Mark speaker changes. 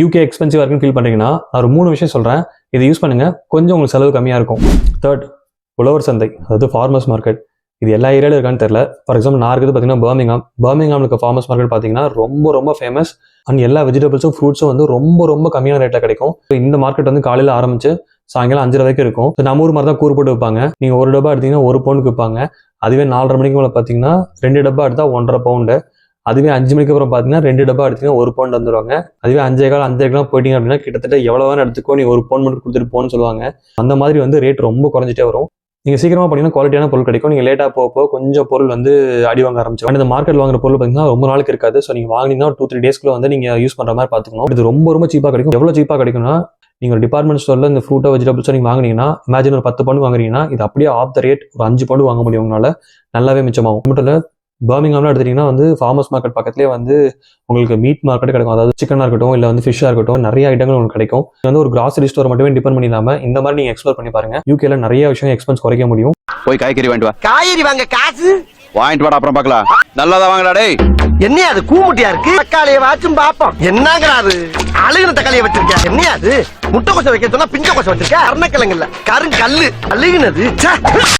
Speaker 1: UK எக்ஸ்பென்சிவாக இருக்குன்னு feel பண்ணுறீங்கன்னா நான் ஒரு மூணு விஷயம் சொல்கிறேன் இதை யூஸ் பண்ணுங்கள் கொஞ்சம் உங்களுக்கு செலவு கம்மியாக இருக்கும். தேர்ட் உழவர் சந்தை அதாவது ஃபார்மர்ஸ் மார்க்கெட் இது எல்லா ஏரியாவில் இருக்கான்னு தெரியல. ஃபார் எக்ஸாம்பிள் நான் இருக்குது பார்த்தீங்கன்னா பர்மிங்காம் பர்மிங்காமில் இருக்க ஃபார்மர்ஸ் மார்க்கெட் பார்த்தீங்கன்னா ரொம்ப ரொம்ப ஃபேமஸ் அண்ட் எல்லா வெஜிடபிள்ஸும் ஃப்ரூட்ஸும் வந்து ரொம்ப ரொம்ப கம்மியான ரேட்டில் கிடைக்கும். ஸோ இந்த மார்க்கெட் வந்து காலையில் ஆரம்பிச்சு சாயங்காலம் அஞ்சரை வரைக்கும் இருக்கும். So, நம்ம ஊர் மாதிரி தான் கூறு போட்டு வைப்பாங்க நீங்கள் ஒரு டப்பா எடுத்தீங்கன்னா ஒரு பவுனுக்கு விற்பாங்க. அதுவே நாலரை மணிக்கு மேலே பார்த்தீங்கன்னா ரெண்டு டப்பா எடுத்தால் ஒன்றரை பவுண்டு அதுவே அஞ்சு மணிக்கு அப்புறம் பார்த்தீங்கன்னா ரெண்டு டப்பா எடுத்தீங்கன்னா ஒரு பவுண்ட் வந்துருவாங்க அதுவே அஞ்சே கால் அஞ்சே போயிட்டீங்க அப்படின்னா கிட்டத்தட்ட எவ்வளோ வேணும் எடுத்துக்கோ நீ ஒரு பவுன் மட்டும் கொடுத்துட்டு போன்னு சொல்லுவாங்க. அந்த மாதிரி வந்து ரேட் ரொம்ப குறைஞ்சிட்டே வரும். நீங்கள் சீக்கிரமாக பார்த்தீங்கன்னா குவாலிட்டியான பொருள் கிடைக்கும். நீங்கள் லேட்டாக போக போக கொஞ்சம் பொருள் வந்து அடி வாங்க ஆரம்பிச்சிடும். இந்த மார்க்கெட் வாங்குற பொருள் பார்த்தீங்கன்னா ரொம்ப நாளுக்கு இருக்காது. ஸோ நீங்கள் வாங்கினீங்கன்னா டூ த்ரீ டேஸ்க்குள்ள வந்து நீங்கள் யூஸ் பண்ணுற மாதிரி பார்த்துக்கணும் இது ரொம்ப ரொம்ப சீப்பாக கிடைக்கும். எவ்வளோ சீப்பாக கிடைக்கும்னா நீங்கள் ஒரு டிபார்ட்மெண்ட் ஸ்டோரில் இந்த ஃப்ரூட்டோ வெஜிடபிள்ஸோ நீங்கள் வாங்கினீங்கன்னா இமேஜின் ஒரு பத்து பவுண்டு வாங்குறீங்கன்னா இது அப்படியே ஆஃப் த ரேட் ஒரு அஞ்சு பவுண்டு வாங்க முடியும் உங்களால். நல்லாவே மிச்சமாகும். மட்டும் இல்லை பர்மிங்காம்லாம் எடுத்துட்டீங்கன்னா வந்து ஃபார்மர்ஸ் மார்க்கெட் பக்கத்துலேயே வந்து உங்களுக்கு மீட் மார்க்கெட் கிடைக்கும். அதாவது சிக்கனாக இருக்கட்டும் இல்லை வந்து ஃபிஷ்ஷாக இருக்கட்டும் நிறைய ஐட்டங்கள் உங்களுக்கு கிடைக்கும். இது வந்து ஒரு கிராசரி ஸ்டோர் மட்டுமே டிபெண்ட் பண்ணி இல்லாமல் இந்த மாதிரி நீங்கள் எக்ஸ்ப்ளோர் பண்ணி பாருங்க. யூகேல நிறைய விஷயம் எக்ஸ்பென்ஸ் குறைக்க முடியும்.
Speaker 2: போய் காய்கறி வாங்கிட்டு வா.
Speaker 3: காய்கறி வாங்க காசு?
Speaker 2: வாங்கிட்டு வாடா அப்புறம் பார்க்கலாம். நல்லாதான் வாங்கடா டேய்.
Speaker 3: என்னையா அது கூமுட்டியா இருக்கு? தக்காளிய வாச்சும் பாப்போம் என்னங்கிறாரு அழுகின தக்காளிய வச்சிருக்க என்னையா அது? முட்டை கொசை வைக்க சொன்னா பிஞ்ச கொசை வச்சிருக்க கருணக்கிழங்கு இல்ல கருங்கல்லு அழுகினது.